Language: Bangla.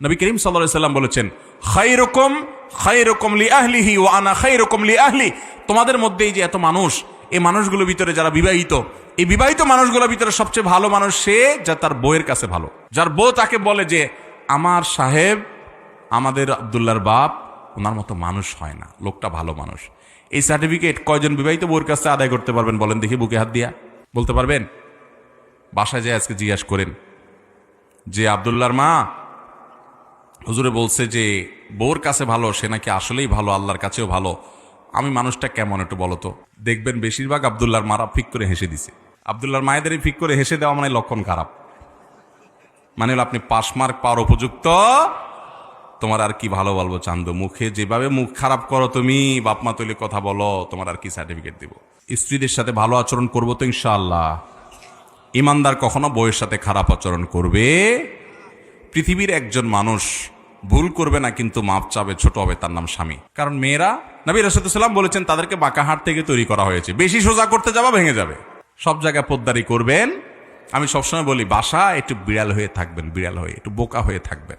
নবী করিম সাল্লাম বলেছেন খাই রকম খাই লি আহলিহি ও আনা খাই আহলি। তোমাদের মধ্যে এই যে এত মানুষ, এই মানুষগুলোর ভিতরে যারা বিবাহিত, এই বিবাহিত মানুষগুলোর ভিতরে সবচেয়ে ভালো মানুষ সে যা তার বউয়ের কাছে ভালো। যার বউ তাকে বলে যে, আমার সাহেব, আমাদের আবদুল্লার বাপ ওনার মতো মানুষ হয় না, লোকটা ভালো মানুষ। এই সার্টিফিকেট কয়জন বিবাহিত বউর কাছে আদায় করতে পারবেন বলেন দেখি বুকে হাত দিয়া। বলতে পারবেন? বাসায় যায় আজকে জিজ্ঞাসা করেন, যে আবদুল্লার মা হুজুরে বলছে যে বউর কাছে ভালো, সে নাকি আসলেই ভালো, আল্লাহর কাছেও ভালো। আমি মানুষটা কেমন একটু বলো তো? দেখবেন বেশিরভাগ আবদুল্লার মারা ফিক করে হেসে দিছে। আবদুল্লার মায়েদের ফিক করে হেসে দেওয়া মানে লক্ষণ খারাপ। মানে হলো আপনি পাস মার্ক পাওয়ার উপযুক্ত। তোমার আর কি ভালো বলব চান্দ? মুখে যেভাবে মুখ খারাপ করো তুমি বাপমা তুলে কথা বলো, তোমার আর কি সার্টিফিকেট দিব? স্ত্রীদের সাথে ভালো আচরণ করব তো ইনশাআল্লাহ। ইমানদার কখনো বইয়ের সাথে খারাপ আচরণ করবে? পৃথিবীর একজন মানুষ ভুল করবে না, কিন্তু মাপ চাবে, ছোট হবে তার নাম স্বামী। কারণ মেয়েরা নবী রসদাম বলেছেন, তাদেরকে বাঁকা হাট থেকে তৈরি করা হয়েছে। বেশি সোজা করতে যাবা, ভেঙে যাবে। সব জায়গায় পোদ্দারি করবেন। আমি সবসময় বলি বাসা একটু বিড়াল হয়ে থাকবেন, বিড়াল হয়ে, একটু বোকা হয়ে থাকবেন।